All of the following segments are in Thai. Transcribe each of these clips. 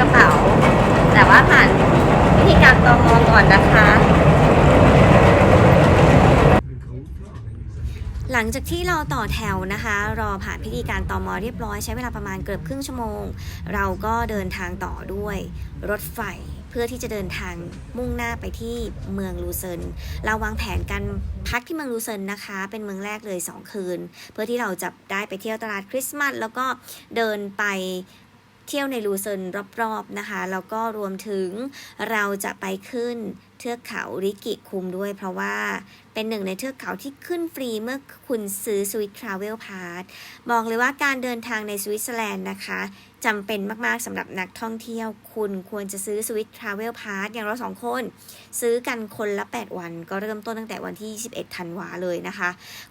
กระเป๋า แต่ว่าผ่านวิธีการตอมอก่อนนะคะ หลังจากที่เราต่อแถวนะคะ รอผ่านพิธีการตอมอเรียบร้อยใช้เวลาประมาณเกือบครึ่งชั่วโมง เราก็เดินทางต่อด้วยรถไฟเพื่อที่จะเดินทางมุ่งหน้าไปที่เมืองลูเซิน เราวางแผนกันพักที่เมืองลูเซินนะคะ เป็นเมืองแรกเลย 2 คืน เพื่อที่เราจะได้ไปเที่ยวตลาดคริสต์มาสแล้วก็เดินไป เที่ยวในลูเซินรอบๆนะคะ แล้วก็รวมถึงเราจะไปขึ้นเทือกเขาริกิคุมด้วย เพราะว่า เป็นหนึ่งในเทือกเขาที่ขึ้นฟรีเมื่อคุณซื้อ Swiss Travel Pass บอกเลยว่าการเดินทางในสวิตเซอร์แลนด์นะคะจำเป็นมาก ๆสำหรับนักท่องเที่ยว คุณควรจะซื้อ Swiss Travel Pass อย่างเราสองคน ซื้อกันคนละ 8 วัน ก็เริ่มต้นตั้งแต่วันที่ 21 ธันวาเลยนะคะ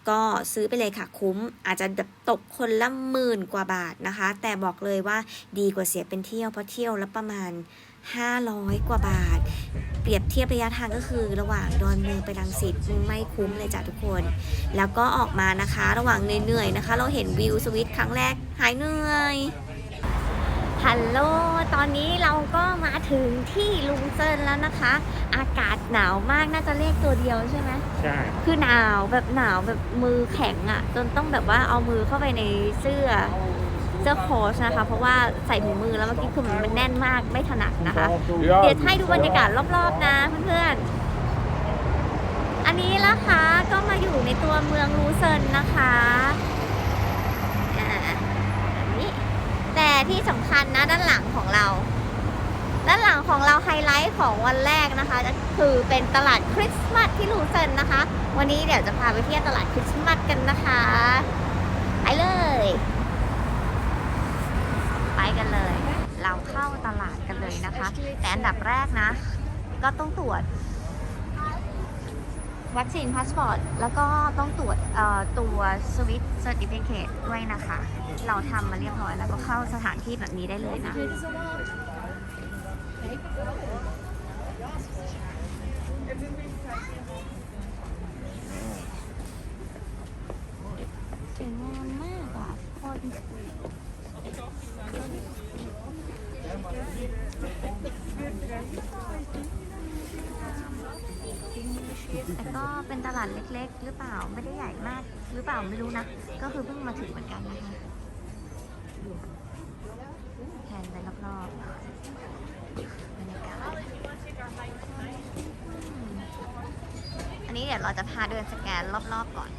ก็ซื้อไปเลยค่ะคุ้ม อาจจะตกคนละหมื่นกว่าบาทนะคะ แต่บอกเลยว่าดีกว่าเสียเป็นเที่ยวเพราะเที่ยวละประมาณ 500 กว่าบาท เปรียบเทียบระยะทางก็คือระหว่างดอนเมืองไปรังสิตไม่คุ้มเลยจ้ะทุกคน แล้วก็ออกมานะคะ ระหว่างเหนื่อยๆนะคะ เราเห็นวิวสวิตครั้งแรกหายเหนื่อยฮัลโหล ตอนนี้เราก็มาถึงที่ลุงเซินแล้วนะคะ อากาศหนาวมาก น่าจะเรียกตัวเดียวใช่ไหมใช่ คือหนาวแบบหนาวแบบมือแข็งอะ่ะ จนต้องแบบว่าเอามือเข้าไปในเสื้อ เสื้อโค้ชนะคะ เพราะว่าใส่ถุงมือแล้วเมื่อกี้คือมันแน่นมากไม่ถนัดนะคะ เดี๋ยวให้ดูบรรยากาศรอบๆนะเพื่อนๆ อันนี้นะคะก็มาอยู่ในตัวเมืองลูเซินนะคะอ่าอันนี้แต่ที่สำคัญนะด้านหลังของเรา ด้านหลังของเราไฮไลท์ของวันแรกนะคะก็คือเป็นตลาดคริสต์มาสที่ลูเซินนะคะ วันนี้เดี๋ยวจะพาไปเที่ยวตลาดคริสต์มาสกันนะคะ ไปเลยไป กันเลย เราเข้าตลาดกันเลยนะคะ แต่อันดับแรกนะ ก็ต้องตรวจ วัคซีนพาสปอร์ต แล้วก็ต้องตรวจตัวสวิตเซอร์ติฟิเคตด้วยนะคะ เราทำมาเรียบร้อยแล้วก็เข้าสถานที่แบบนี้ได้เลยนะสวยงามมากอะคน แต่ก็เป็นตลาดเล็กๆ หรือเปล่าไม่ได้ใหญ่มาก หรือเปล่าไม่รู้นะ ก็คือเพิ่งมาถึงเหมือนกันนะคะแทนไปรอบๆบรรยากาศอืมอันนี้เดี๋ยวเราจะพาเดินสแกนรอบๆก่อน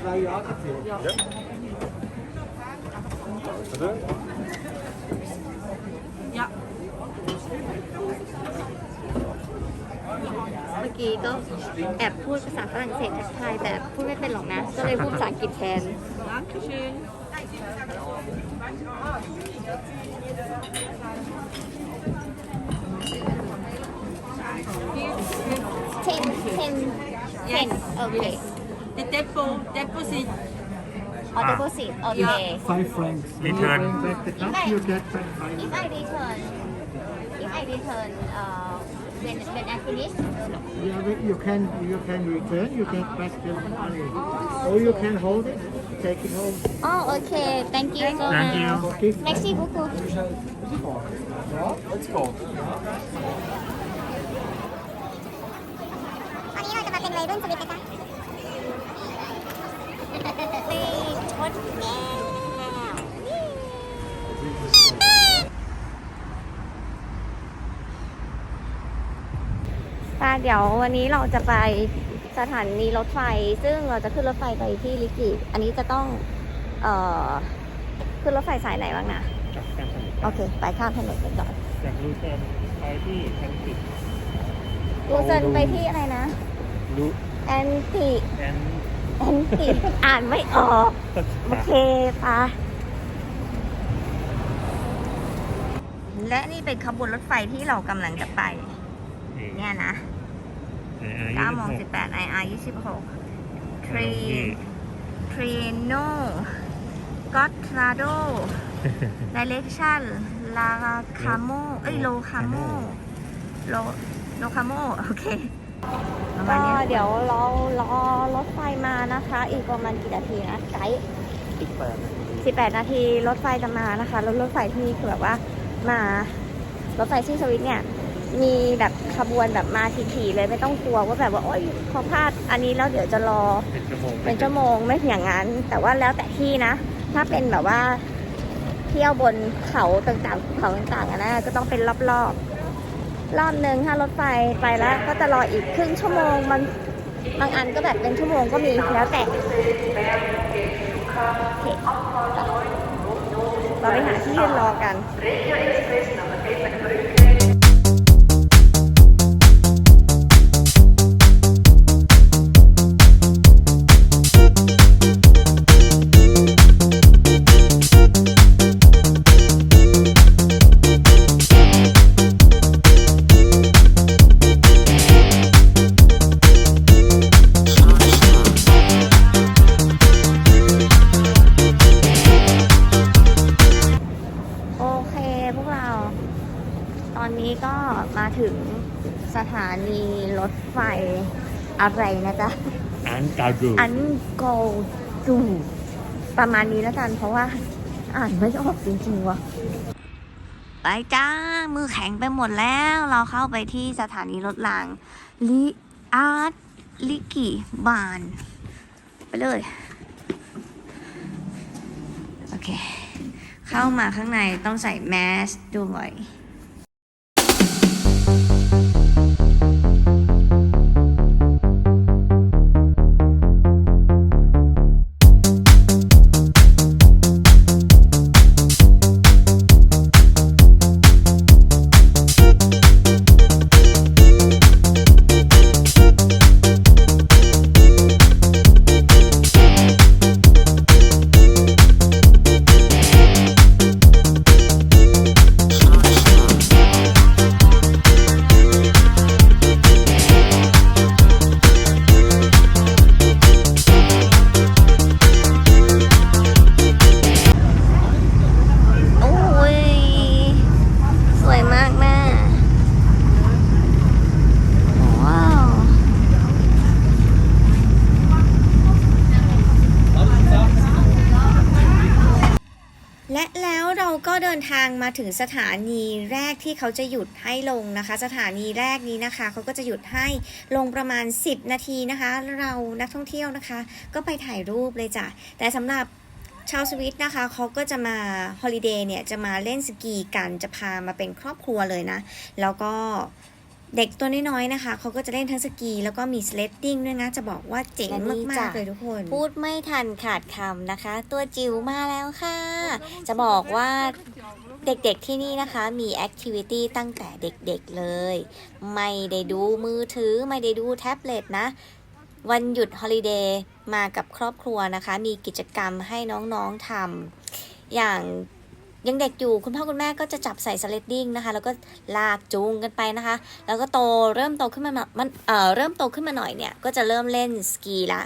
Zwei Jahre ja. เมื่อกี้ก็แอบพูดภาษาฝรั่งเศสทักทายแต่พูดไม่เป็นหรอกนะ ก็เลยพูดภาษาอังกฤษแทน Dankeschön. 10 10 10โอเค The Depot, Deposit. อ๋อ deposit โอเค Five francs. When you Return. bring back the cup, you get back five. if I return if I return uh when when I finish Yeah, but you can you can return. You get back the money. Oh, Or you okay. can hold it, take it home. อ๋อโอเค thank you so Thank much you. Okay. merci beaucoup Let's go. ตอนนี้เราจะมาเป็นวัยรุ่นสวิต เดี๋ยววันนี้เราจะไปสถานีรถไฟ ซึ่งเราจะขึ้นรถไฟไปที่ลิกิอันนี้จะต้องเอ่อขึ้นรถไฟสายไหนบ้างนะจากการผลิตโอเค ไปข้ามถนนกันก่อนจากรูเซนไปที่แคนติลูเซนไปที่อะไรนะรูแอนติแอนแอนติอ่านไม่ออก โอเคปะและนี่เป็นขบวนรถไฟที่เรากำลังจะไป เนี่ยนะ 9โมง18 IR 26 ทรี ทรีโนกอตราโดดิเรกชันลาคาโมเอ้ย โลคาโม โล โลคาโม โอเคก็เดี๋ยวเรารอรถไฟมานะคะ อีกประมาณกี่นาทีนะไกด์สิบแปด18 นาทีรถไฟจะมานะคะแล้วรถไฟที่นี่คือแบบว่า มารถไฟที่สวิตเนี่ย มีแบบขบวนแบบมาถี่ๆเลยไม่ต้องกลัวว่าแบบว่าโอ๊ยเขาพลาดอันนี้แล้วเดี๋ยวจะรอเป็นชั่วโมงเป็นชั่วโมงไม่อย่างนั้น แต่ว่าแล้วแต่ที่นะ ถ้าเป็นแบบว่าเที่ยวบนเขาต่างๆเขาต่างๆอะนะก็ต้องเป็นรอบๆรอบหนึ่งถ้ารถไฟไปแล้ว ก็จะรออีกครึ่งชั่วโมงบางบางอันก็แบบเป็นชั่วโมงก็มีแล้วแต่โอเคเราไปหาที่ยืนรอกัน อันกาดูอันโกจูประมาณนี้แล้วกัน เพราะว่าอ่านไม่ออกจริงๆว่ะไปจ้า มือแข็งไปหมดแล้ว เราเข้าไปที่สถานีรถรางลิอาร์ตลิกิบาน ไปเลย โอเค เข้ามาข้างในต้องใส่แมสด้วย ถึงสถานีแรกที่เขาจะหยุดให้ลงนะคะ สถานีแรกนี้นะคะเขาก็จะหยุดให้ลงประมาณ 10 นาทีนะคะ เรานักท่องเที่ยวนะคะ ก็ไปถ่ายรูปเลยจ้ะแต่สำหรับชาวสวิตนะคะเขาก็จะมาฮอลิเดย์เนี่ยจะมาเล่นสกีกันจะพามาเป็นครอบครัวเลยนะ แล้วก็เด็กตัวน้อยๆนะคะ เขาก็จะเล่นทั้งสกี แล้วก็มีสเลดดิ้งด้วยนะ จะบอกว่าเจ๋งมากๆเลยทุกคน พูดไม่ทันขาดคำนะคะ ตัวจิ๋วมาแล้วค่ะ จะบอกว่า เด็กๆที่นี่นะคะมีแอคทิวิตี้ตั้งแต่เด็กๆเลย ไม่ได้ดูมือถือไม่ได้ดูแท็บเล็ตนะ วันหยุดฮอลิเดย์มากับครอบครัวนะคะ มีกิจกรรมให้น้องๆทำอย่างยังเด็กอยู่คุณพ่อคุณแม่ก็จะจับใส่สเลดดิ้งนะคะ แล้วก็ลากจูงกันไปนะคะ แล้วก็โตเริ่มโตขึ้นมามันเอ่อเริ่มโตขึ้นมาหน่อยเนี่ย ก็จะเริ่มเล่นสกีละ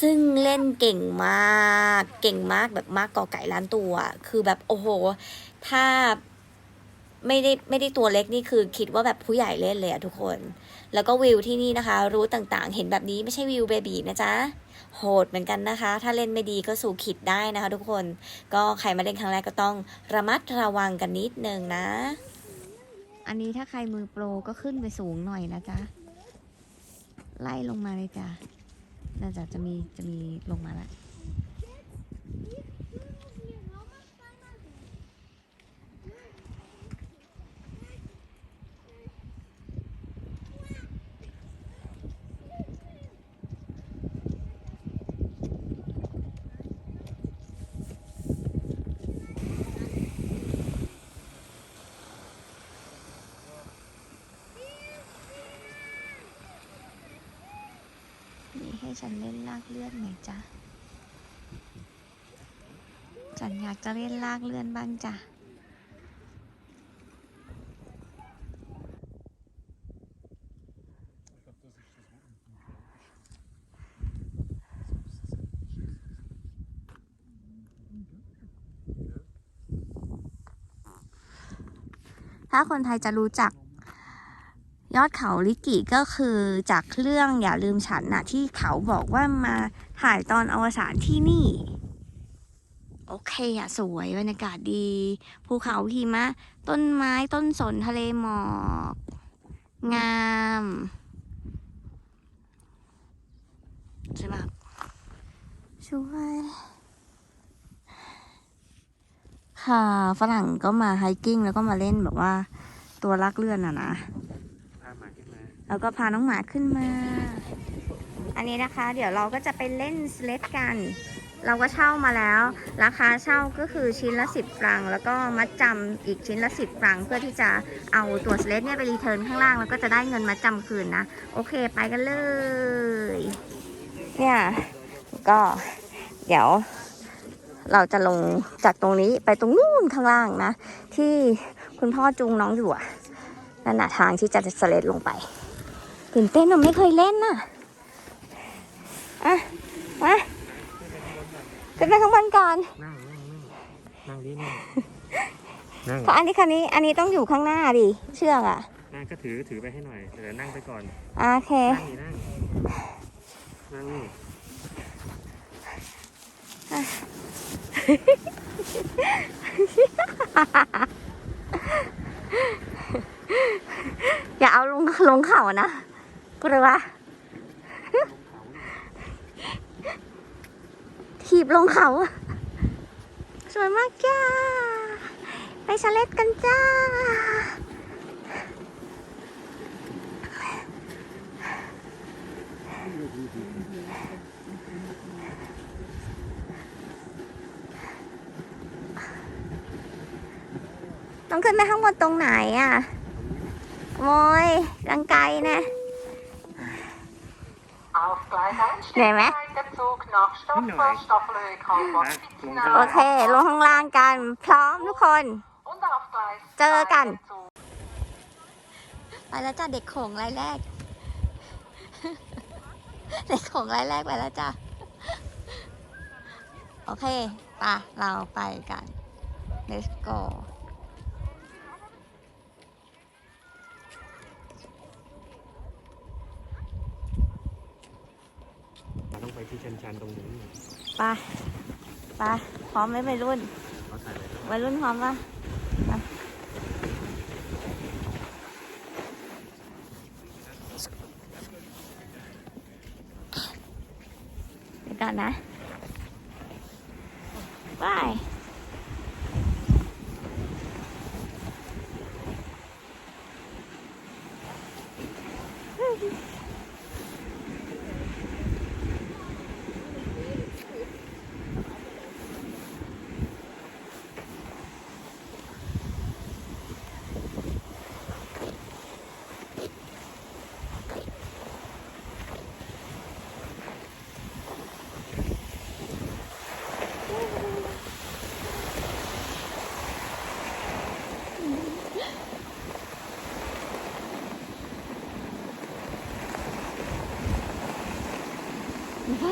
ซึ่งเล่นเก่งมาก เก่งมากแบบมากกอไก่ล้านตัว คือแบบโอ้โห ถ้าไม่ได้ไม่ได้ตัวเล็กนี่คือคิดว่าแบบผู้ใหญ่เล่นเลยอะทุกคน แล้วก็วิวที่นี่นะคะ รู้ต่างๆ เห็นแบบนี้ไม่ใช่วิวเบบีนะจ๊ะ โหดเหมือนกันนะคะ ถ้าเล่นไม่ดีก็สู่ขิดได้นะคะ ทุกคน ก็ใครมาเล่นครั้งแรกก็ต้องระมัดระวังกันนิดนึงนะ อันนี้ถ้าใครมือโปรก็ขึ้นไปสูงหน่อยนะจ๊ะ ไล่ลงมาเลยจ้ะน่าจะจะมีจะมีลงมาละ นี่ ให้ฉันเล่นลากเลื่อนหน่อยจ้ะ ฉันอยากจะเล่นลากเลื่อนบ้างจ้ะถ้าคนไทยจะรู้จัก ยอดเขาลิกิก็คือจากเรื่องอย่าลืมฉันนะที่เขาบอกว่ามาถ่ายตอนอวสานที่นี่ โอเคอะสวยบรรยากาศดีภูเขาหิมะ ต้นไม้ต้นสนทะเลหมอก งามใช่ไหมสวยค่ะฝรั่งก็มาไฮกิ้งแล้วก็มาเล่นแบบว่าตัวลักเลื่อนอะนะ พาหมาขึ้นมา แล้วก็พาน้องหมาขึ้นมา อันนี้นะคะ เดี๋ยวเราก็จะไปเล่นสเลดกัน เราก็เช่ามาแล้ว ราคาเช่าก็คือชิ้นละ 10ฟรัง แล้วก็มัดจำอีกชิ้นละ 10ฟรัง เพื่อที่จะเอาตัวสเลดเนี่ยไปรีเทิร์นข้างล่าง แล้วก็จะได้เงินมัดจำคืนนะ โอเคไปกันเลย เนี่ยก็เดี๋ยวเราจะลงจากตรงนี้ไปตรงนู้นข้างล่างนะ ที่คุณพ่อจูงน้องอยู่อะนั่นนะทางที่จะสเลดลงไป ตื่นเต้นอะไม่เคยเล่นน่ะ อะ มาขึ้นไปข้างบนก่อน นั่งนั่งนั่งนั่งดินั่งนั่งเพราะอันนี้คันนี้ อันนี้ต้องอยู่ข้างหน้าดิ เชือกอะ นั่งก็ถือถือไปให้หน่อยเดี๋ยวนั่งไปก่อน โอเค นั่งนี่นั่งนั่งนี่อย่าเอาลงลงเขานะ กูเลัวะถีบลงเขา สวยมากจ้า ไปชาเลตกันจ้า ต้องขึ้นไปข้างบนตรงไหนอะโมยรังไกลนะ Auf Gleis 1 Nee, steht ne? der Zug nach Stockholm, Stockelö, Kalmar, ลงโอเค ลงข้างล่างกัน พร้อมทุกคน Und auf Gleis เจอกัน2 der Zug ไปแล้วจ้าเด็กโขงรายแรก เด็กโขงรายแรกไปแล้วจ้าโอเคไปะเราไปกัน let's go เราต้อง ไปที่ชันชันๆตรงนี้ไปไปพร้อมไหมวัยรุ่นขาถ่ายไว้วัยรุ่นพร้อมปะไป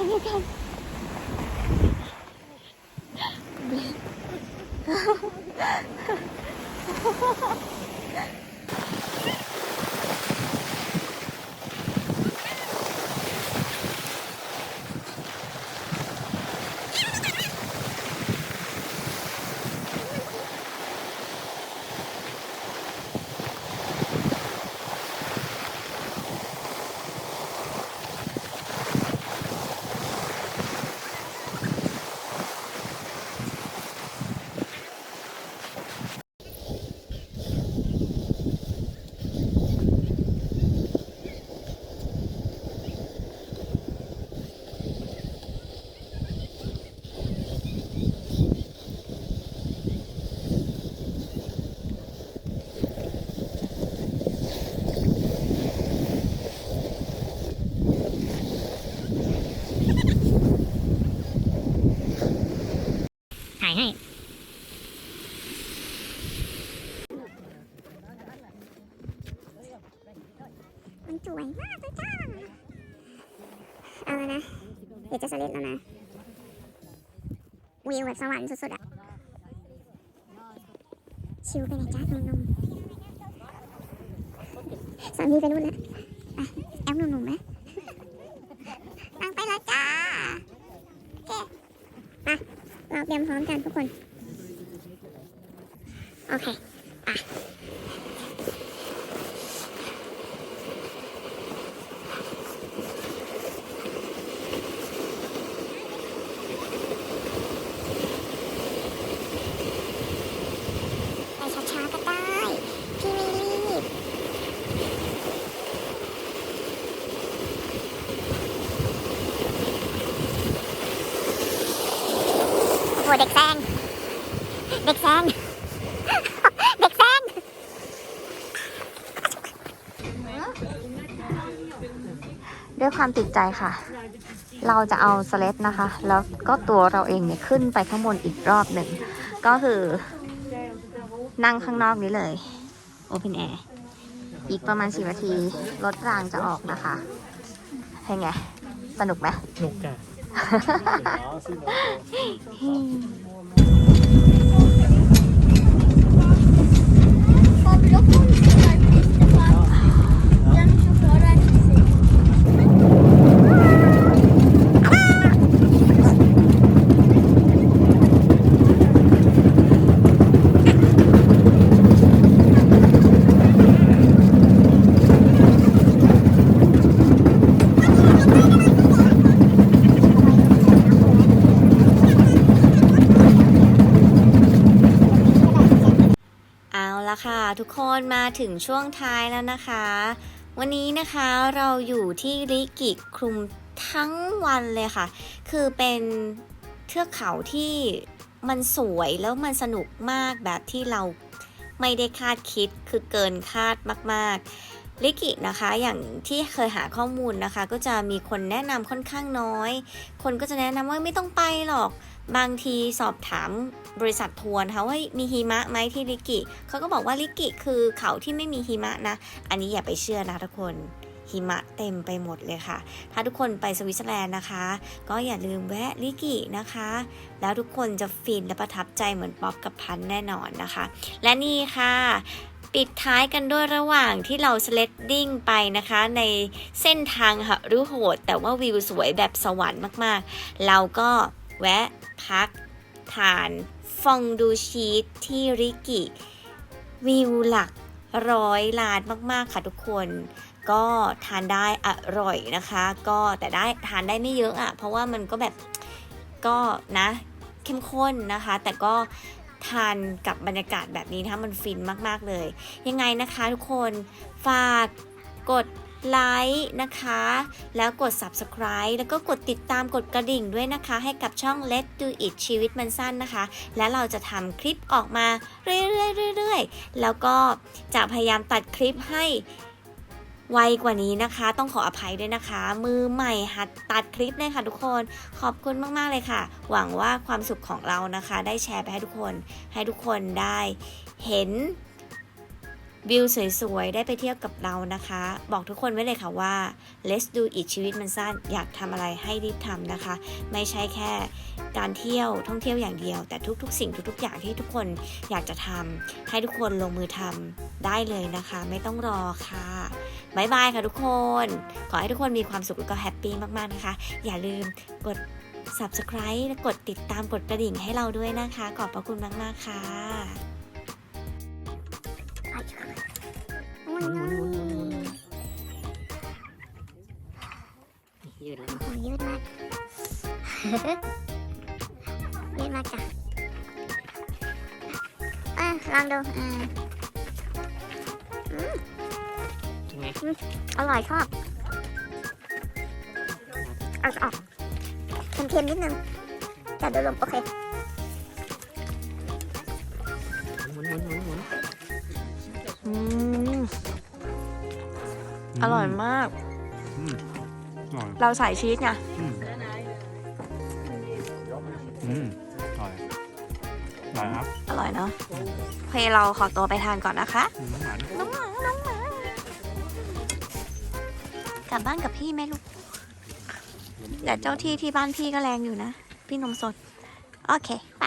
ฟังด้วยกันถ่ายให้ มันสวยมากเลยจ้า เอาแล้วนะ เดี๋ยว จะสลิดแล้วนะวิวแบบสวรรค์สุดๆอะชิวไปไหนจ้าหนุ่มๆสามีไปนู่นแล้วไปแอมหนุ่มๆไหมนั่งไปแล้วจ้าโอเคไปเราเตรียมพร้อมกันทุกคน โอเคไป ไปช้าๆก็ได้ พี่ไม่รีบ โอ้เด็กแซง เด็กแซง เด็กแซง ด้วย ความติดใจค่ะ เราจะเอาสเลดนะคะ แล้วก็ตัวเราเองเนี่ยขึ้นไปข้างบนอีกรอบหนึ่ง ก็คือนั่งข้างนอกนี้เลย Open Air อีกประมาณ10นาที รถรางจะออกนะคะเป็นไง สนุกไหมหนุกจ้ะ ทุกคนมาถึงช่วงท้ายแล้วนะคะ วันนี้นะคะเราอยู่ที่ริกิคลุมทั้งวันเลยค่ะ คือเป็นเทือกเขาที่มันสวยแล้วมันสนุกมากแบบที่เราไม่ได้คาดคิดคือเกินคาดมากๆลิกินะคะอย่างที่เคยหาข้อมูลนะคะ ก็จะมีคนแนะนำค่อนข้างน้อย คนก็จะแนะนำว่าไม่ต้องไปหรอก บางทีสอบถามบริษัททัวร์นะคะว่ามีหิมะไหมที่ลิกิเขาก็บอกว่าลิกิคือเขาที่ไม่มีหิมะนะ อันนี้อย่าไปเชื่อนะทุกคนหิมะเต็มไปหมดเลยค่ะ ถ้าทุกคนไปสวิตเซอร์แลนด์นะคะ ก็อย่าลืมแวะลิกินะคะ แล้วทุกคนจะฟินและประทับใจเหมือนป๊อปกับพันแน่นอนนะคะ และนี่ค่ะ ปิดท้ายกันด้วยระหว่างที่เราสเลดดิ้งไปนะคะ ในเส้นทางหฤโหด แต่ว่าวิวสวยแบบสวรรค์มากๆ เราก็ แวะพักทานฟองดูชีสที่ริกิ วิวหลักร้อยล้านมาก ๆ ค่ะทุกคน ก็ทานได้อร่อยนะคะ ก็แต่ได้ทานได้ไม่เยอะอะ่ะ เพราะว่ามันก็แบบก็นะเข้มข้นนะคะ แต่ก็ทานกับบรรยากาศแบบนี้นะคะมันฟินมาก ๆ เลย ยังไงนะคะทุกคนฝากกด ไลค์นะคะ แล้วกด subscribe แล้วก็กดติดตามกดกระดิ่งด้วยนะคะ ให้กับช่อง Let's Do It ชีวิตมันสั้นนะคะ และเราจะทำคลิปออกมาเรื่อยๆเรื่อยๆ แล้วก็จะพยายามตัดคลิปให้ไวกว่านี้นะคะ ต้องขออภัยด้วยนะคะ มือใหม่หัดตัดคลิปเลยค่ะทุกคน ขอบคุณมากๆเลยค่ะ หวังว่าความสุขของเรานะคะ ได้แชร์ไปให้ทุกคน ให้ทุกคนได้เห็น วิวสวยๆ ได้ไปเที่ยวกับเรานะคะ บอกทุกคนไว้เลยค่ะว่า let's do it ชีวิตมันสั้น อยากทำอะไรให้รีบทำนะคะ ไม่ใช่แค่การเที่ยวท่องเที่ยวอย่างเดียว แต่ทุกๆ สิ่งทุกๆ อย่างที่ทุกคนอยากจะทำให้ทุกคนลงมือทำได้เลยนะคะ ไม่ต้องรอค่ะบายบายค่ะทุกคน ขอให้ทุกคนมีความสุขแล้วก็แฮปปี้มากๆนะคะ อย่าลืมกด subscribe และกดติดตามกดกระดิ่งให้เราด้วยนะคะ ขอบพระคุณมาก ๆ ค่ะ โอ้ยโอ้ยยืดแล้วโอ้ยยืดมากยืดมากจ้ะอะลองดูอืมเป็นไงอร่อยชอบเอาออกเค็มๆนิดนึงแต่โดยรวมโอเค อร่อยมาก อืมอร่อยเราใส่ชีสไงอืมอืมอร่อยอร่อยครับอร่อยเนาะโอเคเราขอตัวไปทานก่อนนะคะ อืมน้ำหวานน้องหมา น้องหมา กลับบ้านกับพี่ไหมลูก แต่เจ้าที่ที่บ้านพี่ก็แรงอยู่นะ พี่นมสด โอเค ไป